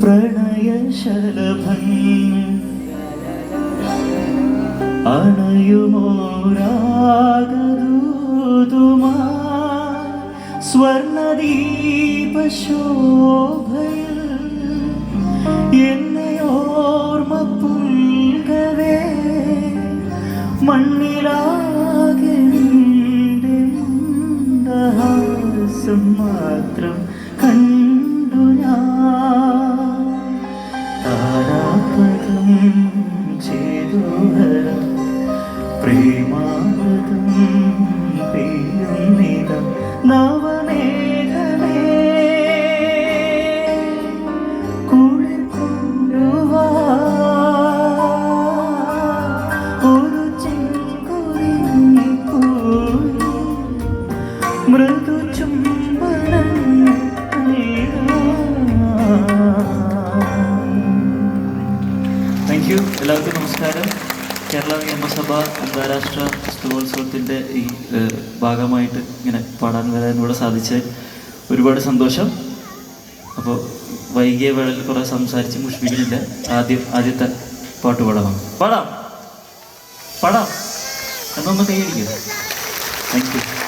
പ്രണയശലഭൻ അണയുമോരാഗദൂതുമാ സ്വർണദീപശോഭയിൽ എന്നെ ഓർമ്മ പുൽകവേ മണ്ണിലാകെ മാത്രം പ്രേമാമൃതം പെയ്യുന്നിതം നവമേഘമേ കുളിർ കൊണ്ടുവാ ഒരു ചെങ്കുറിഞ്ഞിപ്പൂ മൃദു ചുംബനം താങ്ക് യു എല്ലാവർക്കും നമസ്കാരം. കേരള നിയമസഭ അന്താരാഷ്ട്ര പുസ്തകോത്സവത്തിന്റെ ഈ ഭാഗമായിട്ട് ഇങ്ങനെ പാടാൻ വരാൻ ഇവിടെ സാധിച്ചത് ഒരുപാട് സന്തോഷം. അപ്പോൾ വൈകിയ വേളയിൽ കുറേ സംസാരിച്ച് മുഷിപ്പിക്കുന്നില്ല. ആദ്യം ആദ്യത്തെ പാട്ട് പാടാം. പാടാം. പാടാം. എന്നൊന്ന് കൈയടിക്കുക താങ്ക് യു